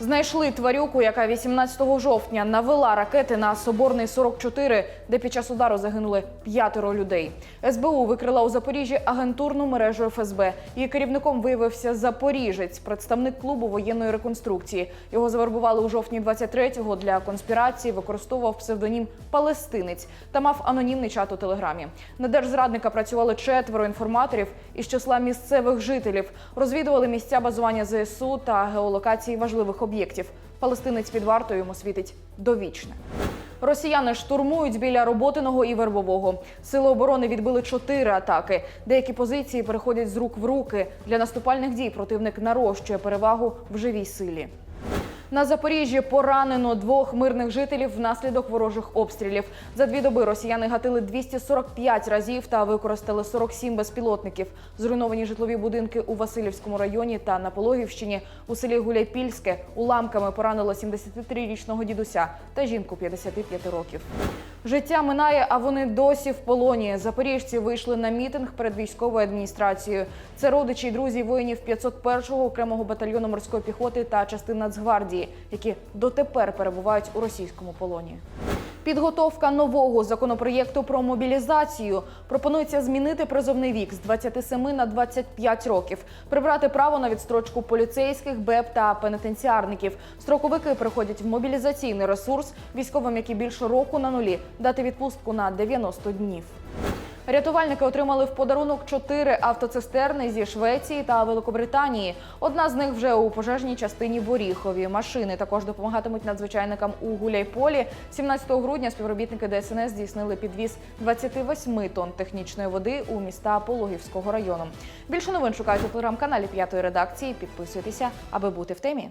Знайшли тварюку, яка 18 жовтня навела ракети на Соборний 44, де під час удару загинули п'ятеро людей. СБУ викрила у Запоріжжі агентурну мережу ФСБ. Її керівником виявився запоріжець, представник клубу воєнної реконструкції. Його завербували у жовтні 23-го для конспірації. Використовував псевдонім Палестинець та мав анонімний чат у телеграмі. На держзрадника працювали четверо інформаторів із числа місцевих жителів. Розвідували місця базування ЗСУ та геолокації важливих об'єктів. Палестинець під вартою йому світить довічне. Росіяни штурмують біля роботиного і вербового. Сили оборони відбили чотири атаки. Деякі позиції переходять з рук в руки. Для наступальних дій противник нарощує перевагу в живій силі. На Запоріжжі поранено двох мирних жителів внаслідок ворожих обстрілів. За дві доби росіяни гатили 245 разів та використали 47 безпілотників. Зруйновані житлові будинки у Васильівському районі та на Пологівщині у селі Гуляйпільське уламками поранило 73-річного дідуся та жінку 55 років. Життя минає, а вони досі в полоні. Запоріжці вийшли на мітинг перед військовою адміністрацією. Це родичі й друзі воїнів 501-го окремого батальйону морської піхоти та частин Нацгвардії, які дотепер перебувають у російському полоні. Підготовка нового законопроєкту про мобілізацію пропонується змінити призовний вік з 27 на 25 років, прибрати право на відстрочку поліцейських, БЕП та пенітенціарників. Строковики приходять в мобілізаційний ресурс військовим, які більше року на нулі, дати відпустку на 90 днів. Рятувальники отримали в подарунок чотири автоцистерни зі Швеції та Великобританії. Одна з них вже у пожежній частині в Оріхові. Машини також допомагатимуть надзвичайникам у Гуляйполі. 17 грудня співробітники ДСНС здійснили підвіз 28 тонн технічної води у міста Пологівського району. Більше новин шукайте у телеграм-каналі п'ятої редакції. Підписуйтеся, аби бути в темі.